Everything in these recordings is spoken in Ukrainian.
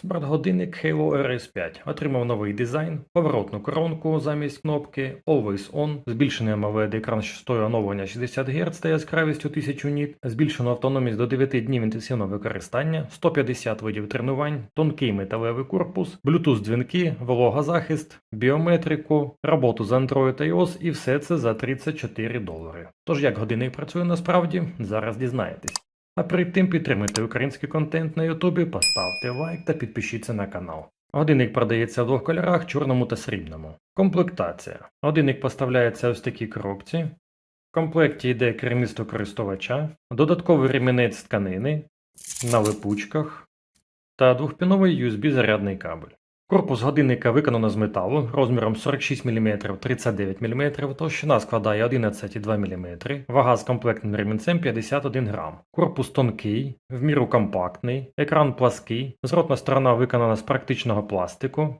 Смарт-годинник Halo RS5 отримав новий дизайн, поворотну коронку замість кнопки, Always On, збільшений AMOLED екран з частотою оновлення 60 Гц та яскравістю 1000 ніт, збільшену автономність до 9 днів інтенсивного використання, 150 видів тренувань, тонкий металевий корпус, Bluetooth дзвінки, вологозахист, біометрику, роботу з Android та iOS і все це за 34 долари. Тож як годинник працює насправді, зараз дізнаєтесь. А перед тим підтримуйте український контент на Ютубі, поставте лайк та підпишіться на канал. Годинник продається в двох кольорах чорному та срібному. Комплектація. Годинник поставляється ось такій коробці. В комплекті йде керівництво користувача, додатковий ремінець тканини на липучках та двохпіновий USB зарядний кабель. Корпус годинника виконано з металу розміром 46 мм 39 мм, товщина складає 11,2 мм, вага з комплектним ремінцем 51 грам. Корпус тонкий, в міру компактний, екран плаский, зротна сторона виконана з практичного пластику,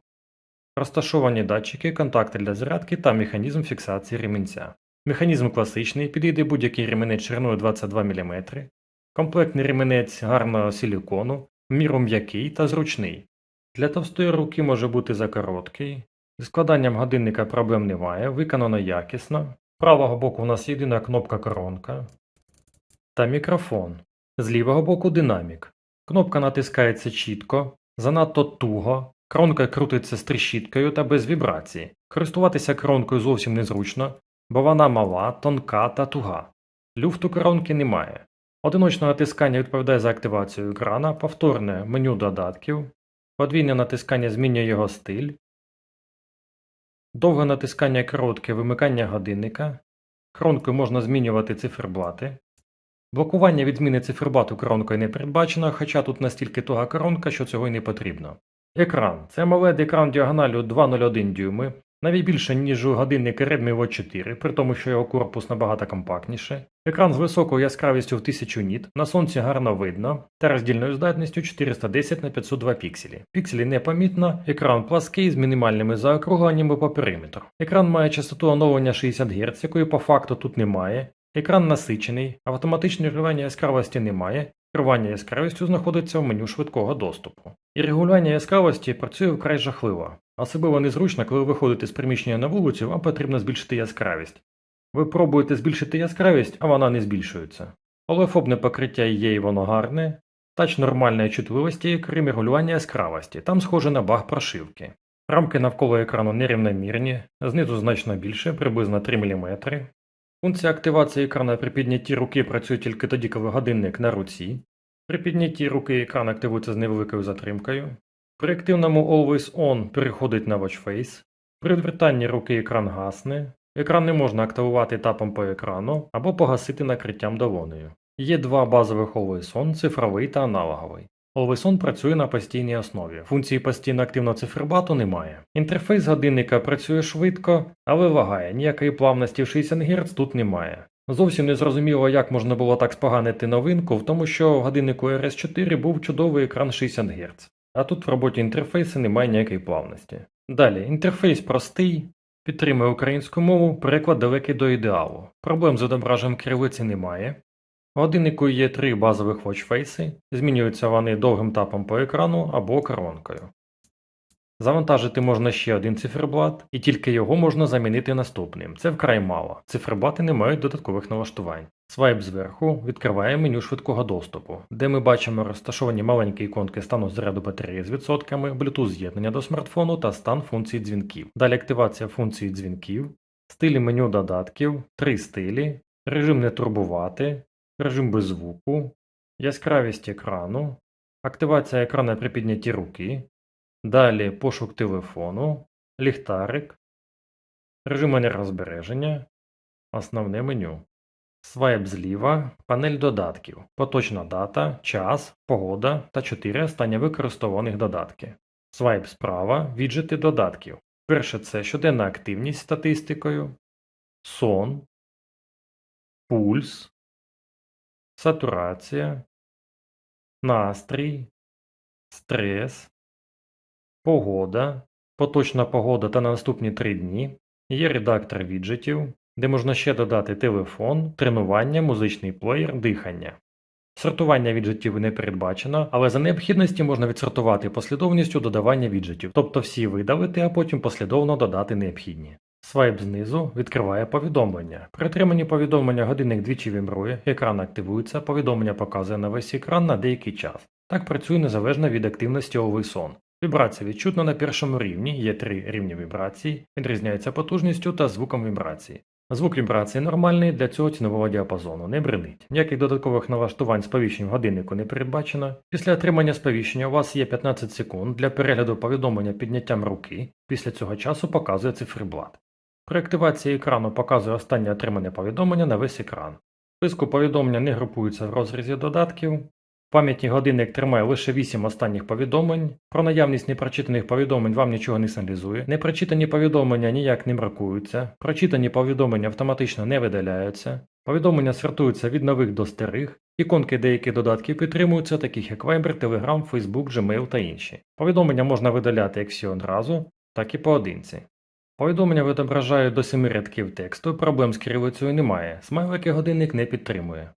розташовані датчики, контакти для зарядки та механізм фіксації ремінця. Механізм класичний, підійде будь-який ремінець шириною 22 мм, комплектний ремінець гарного силікону, міру м'який та зручний. Для товстої руки може бути закороткий. Зі складанням годинника проблем немає, виконано якісно. З правого боку у нас єдина кнопка коронка та мікрофон. З лівого боку динамік. Кнопка натискається чітко, занадто туго, коронка крутиться з тріщіткою та без вібрації. Користуватися коронкою зовсім незручно, бо вона мала, тонка та туга. Люфту коронки немає. Одиночне натискання відповідає за активацію екрана, повторне меню додатків, Подвійне натискання змінює його стиль. Довге натискання коротке вимикання годинника. Коронкою можна змінювати циферблати. Блокування від зміни циферблату коронкою не передбачено, хоча тут настільки туга коронка, що цього й не потрібно. Екран. Це AMOLED екран діагоналю 2,01 дюйми, навіть більше, ніж у годинники Redmi Watch 4, при тому, що його корпус набагато компактніше. Екран з високою яскравістю в 1000 ніт, на сонці гарно видно, та роздільною здатністю 410 на 502 пікселі. Пікселі непомітно, екран плаский з мінімальними заокругленнями по периметру. Екран має частоту оновлення 60 Гц, якої по факту тут немає. Екран насичений, автоматичне регулювання яскравості немає, керування яскравістю знаходиться в меню швидкого доступу. І регулювання яскравості працює вкрай жахливо. Особливо незручно, коли ви виходите з приміщення на вулицю, вам потрібно збільшити яскравість. Ви пробуєте збільшити яскравість, а вона не збільшується. Олефобне покриття є і воно гарне, тач нормальної чутливості, крім регулювання яскравості, там схоже на баг прошивки. Рамки навколо екрану нерівномірні, знизу значно більше, приблизно 3 мм. Функція активації екрану при піднятті руки працює тільки тоді, коли годинник на руці. При піднятті руки екран активується з невеликою затримкою. При активному Always On переходить на Watch Face. При відвертанні руки екран гасне. Екран не можна активувати тапом по екрану або погасити накриттям долонею. Є два базових Always On – цифровий та аналоговий. Always On працює на постійній основі. Функції постійно активного циферблату немає. Інтерфейс годинника працює швидко, але лагає, ніякої плавності в 60 Гц тут немає. Зовсім не зрозуміло, як можна було так споганити новинку, в тому що в годиннику RS4 був чудовий екран 60 Гц. А тут в роботі інтерфейсу немає ніякої плавності. Далі, інтерфейс простий, підтримує українську мову, переклад далекий до ідеалу. Проблем з відображенням кирилиці немає. У годиннику є три базових watchface, змінюються вони довгим тапом по екрану або коронкою. Завантажити можна ще один циферблат, і тільки його можна замінити наступним. Це вкрай мало. Циферблати не мають додаткових налаштувань. Свайп зверху відкриває меню швидкого доступу, де ми бачимо розташовані маленькі іконки стану заряду батареї з відсотками, Bluetooth з'єднання до смартфону та стан функцій дзвінків. Далі активація функції дзвінків, стилі меню додатків, три стилі, режим не турбувати, режим без звуку, яскравість екрану, активація екрану при піднятті руки. Далі пошук телефону, ліхтарик, режим енергозбереження, основне меню. Свайп зліва, панель додатків, поточна дата, час, погода та 4 останні використованих додатки. Свайп справа, віджити додатків. Перше це щоденна активність статистикою, сон, пульс, сатурація, настрій, стрес, погода, поточна погода та на наступні 3 дні, є редактор віджитів, де можна ще додати телефон, тренування, музичний плеєр, дихання. Сортування віджитів не передбачено, але за необхідності можна відсортувати послідовністю додавання віджитів, тобто всі видалити, а потім послідовно додати необхідні. Свайп знизу відкриває повідомлення. При отриманні повідомлення годинник двічі вібрує, екран активується, повідомлення показує на весь екран на деякий час. Так працює незалежно від активності овий сон. Вібрація відчутна на першому рівні, є три рівні вібрацій, відрізняється потужністю та звуком вібрації. Звук вібрації нормальний для цього цінового діапазону, не бринить. Ніяких додаткових налаштувань сповіщень в годиннику не передбачено. Після отримання сповіщення у вас є 15 секунд для перегляду повідомлення підняттям руки. Після цього часу показує циферблат. При активації екрану показує останнє отримане повідомлення на весь екран. Списку повідомлення не групуються в розрізі додатків. В пам'яті годинник тримає лише 8 останніх повідомлень. Про наявність непрочитаних повідомлень вам нічого не сигналізує. Непрочитані повідомлення ніяк не маркуються. Прочитані повідомлення автоматично не видаляються. Повідомлення сортуються від нових до старих. Іконки деяких додатків підтримуються, таких як Viber, Telegram, Facebook, Gmail та інші. Повідомлення можна видаляти як всі одразу, так і поодинці. Повідомлення відображають до 7 рядків тексту, проблем з кирилицею немає, смайлики годинник не підтримує.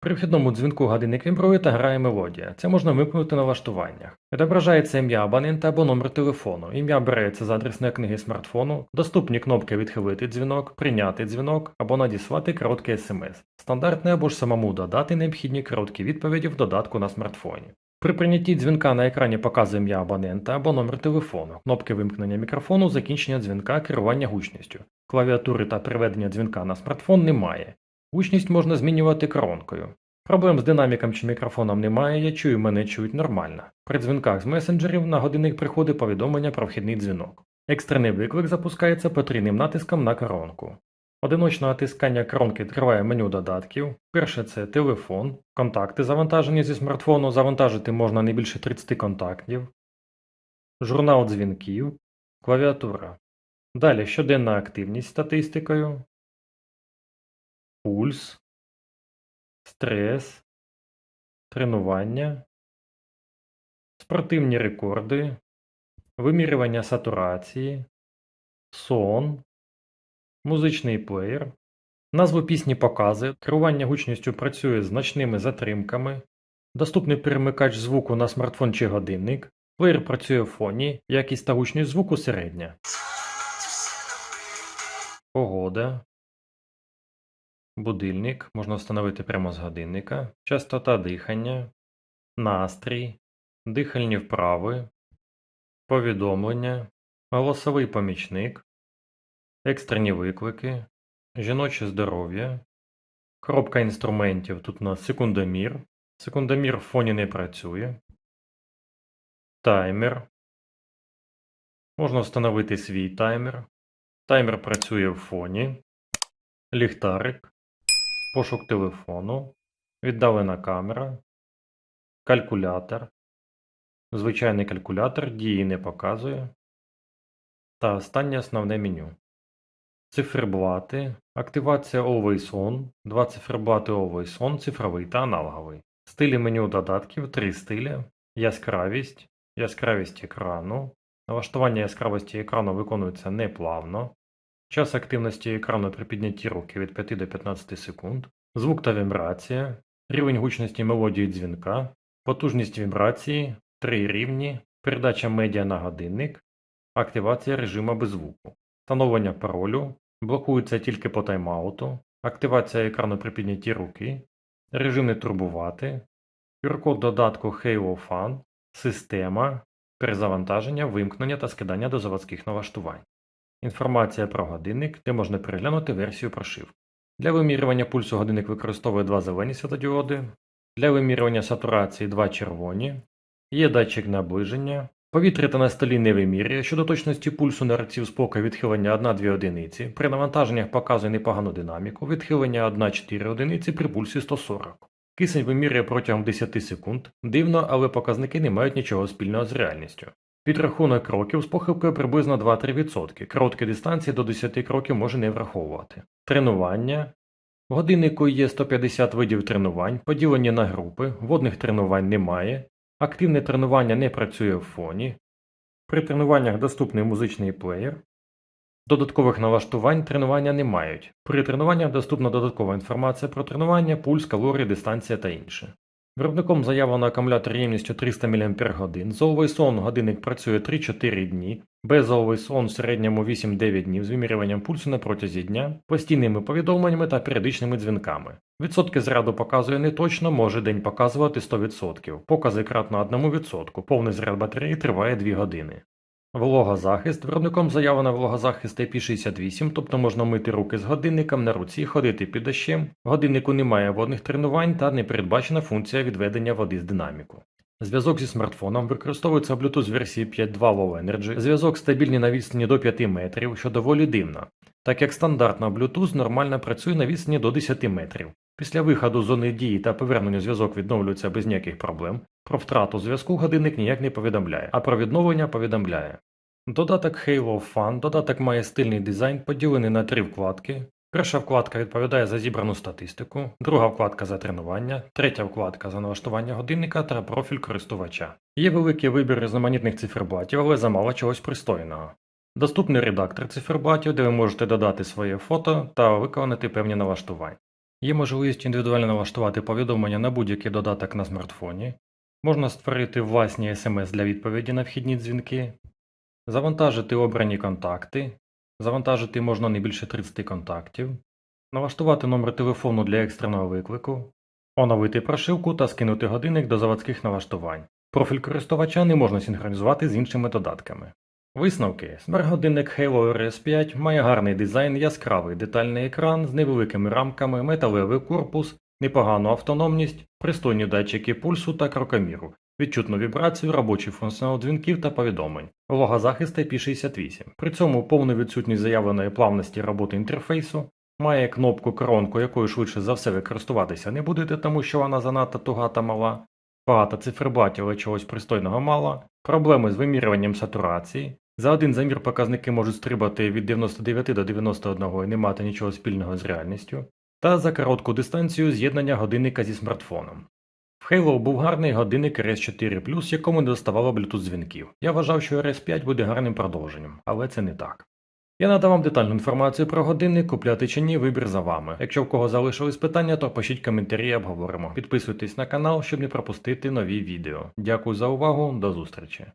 При вхідному дзвінку годинник вібрує та грає мелодія. Це можна вимкнути на влаштуваннях. Відображається ім'я абонента або номер телефону. Ім'я береться з адресної книги смартфону, доступні кнопки відхилити дзвінок, прийняти дзвінок або надіслати короткий смс. Стандартне або ж самому додати необхідні короткі відповіді в додатку на смартфоні. При прийнятті дзвінка на екрані показує ім'я абонента або номер телефону, кнопки вимкнення мікрофону, закінчення дзвінка, керування гучністю. Клавіатури та приведення дзвінка на смартфон немає. Гучність можна змінювати коронкою. Проблем з динаміком чи мікрофоном немає, я чую, мене чують нормально. При дзвінках з месенджерів на годинник приходить повідомлення про вхідний дзвінок. Екстрений виклик запускається потрійним натиском на коронку. Одиночне натискання коронки відкриває меню додатків. Перше це телефон, контакти завантажені зі смартфону, завантажити можна не більше 30 контактів, журнал дзвінків, клавіатура. Далі щоденна активність статистикою, пульс, стрес, тренування, спортивні рекорди, вимірювання сатурації, сон, музичний плеєр. Назву пісні показує, керування гучністю працює з значними затримками, доступний перемикач звуку на смартфон чи годинник, плеєр працює в фоні, якість та гучність звуку середня. Погода. Будильник можна встановити прямо з годинника, частота дихання, настрій, дихальні вправи, повідомлення, голосовий помічник, екстрені виклики, жіноче здоров'я, коробка інструментів, тут у нас секундомір, секундомір в фоні не працює, таймер. Можна встановити свій таймер. Таймер працює в фоні, ліхтарик, пошук телефону, віддалена камера, калькулятор. Звичайний калькулятор дії не показує. Та останнє основне меню. Циферблати, активація Always On, два циферблати Always On, цифровий та аналоговий. Стилі меню додатків, три стилі, яскравість, яскравість екрану. Налаштування яскравості екрану виконується неплавно. Час активності екрану при піднятті руки від 5 до 15 секунд, звук та вібрація, рівень гучності мелодії дзвінка, потужність вібрації, 3 рівні, передача медіа на годинник, активація режиму без звуку, встановлення паролю, блокується тільки по тайм-ауту, активація екрану при піднятті руки, режим не турбувати, QR-код додатку Halo Fun, система, перезавантаження, вимкнення та скидання до заводських налаштувань. Інформація про годинник, де можна переглянути версію прошивки. Для вимірювання пульсу годинник використовує два зелені світодіоди, для вимірювання сатурації два червоні, є датчик наближення, повітря та на столі не вимірює, щодо точності пульсу на раців спокою відхилення 1-2 одиниці, при навантаженнях показує непогану динаміку, відхилення 1-4 одиниці при пульсі 140. Кисень вимірює протягом 10 секунд, дивно, але показники не мають нічого спільного з реальністю. Підрахунок кроків з похибкою приблизно 2-3%. Короткі дистанції до 10 кроків може не враховувати. Тренування. В годиннику є 150 видів тренувань, поділені на групи, водних тренувань немає. Активне тренування не працює в фоні. При тренуваннях доступний музичний плеєр. Додаткових налаштувань тренування не мають. При тренуваннях доступна додаткова інформація про тренування, пульс, калорії, дистанція та інше. Виробником заявлено акумулятор ємністю 300 мАч. За ОВСОН годинник працює 3-4 дні, без ОВСОН в середньому 8-9 днів з вимірюванням пульсу на протязі дня, постійними повідомленнями та періодичними дзвінками. Відсотки зряду показує не точно, може день показувати 100%, покази кратно 1%, повний заряд батареї триває 2 години. Вологозахист. Виробником заявлено вологозахист IP68, тобто можна мити руки з годинником на руці, ходити під дощем. Годиннику немає водних тренувань та не передбачена функція відведення води з динаміку. Зв'язок зі смартфоном використовується Bluetooth версії 5.2 Low Energy. Зв'язок стабільний на відстані до 5 метрів, що доволі дивно, так як стандартно Bluetooth нормально працює на відстані до 10 метрів. Після виходу з зони дії та повернення зв'язок відновлюється без ніяких проблем. Про втрату зв'язку годинник ніяк не повідомляє, а про відновлення повідомляє. Додаток Halo Fun. Додаток має стильний дизайн, поділений на три вкладки. Перша вкладка відповідає за зібрану статистику, друга вкладка за тренування, третя вкладка за налаштування годинника та профіль користувача. Є великий вибір різноманітних циферблатів, але замало чогось пристойного. Доступний редактор циферблатів, де ви можете додати своє фото та виконати певні налаштування. Є можливість індивідуально налаштувати повідомлення на будь-який додаток на смартфоні. Можна створити власні смс для відповіді на вхідні дзвінки, завантажити обрані контакти, завантажити можна не більше 30 контактів, налаштувати номер телефону для екстреного виклику, оновити прошивку та скинути годинник до заводських налаштувань. Профіль користувача не можна синхронізувати з іншими додатками. Висновки. Смарт-годинник Halo RS5 має гарний дизайн, яскравий детальний екран з невеликими рамками, металевий корпус, непогану автономність, пристойні датчики пульсу та крокоміру, відчутну вібрацію, робочий функціонал дзвінків та повідомлень, вологозахист IP68. При цьому повну відсутність заявленої плавності роботи інтерфейсу, має кнопку коронку, якою швидше за все ви користуватися не будете, тому що вона занадто туга та мала, багато циферблатів, але чогось пристойного мало, проблеми з вимірюванням сатурації. За один замір показники можуть стрибати від 99 до 91 і не мати нічого спільного з реальністю, та за коротку дистанцію з'єднання годинника зі смартфоном. В Halo був гарний годинник RS4 якому не доставало Bluetooth дзвінків. Я вважав, що RS5 буде гарним продовженням, але це не так. Я надав вам детальну інформацію про годинник, купляти чи ні, вибір за вами. Якщо в кого залишились питання, то пишіть коментарі і обговоримо. Підписуйтесь на канал, щоб не пропустити нові відео. Дякую за увагу, до зустрічі.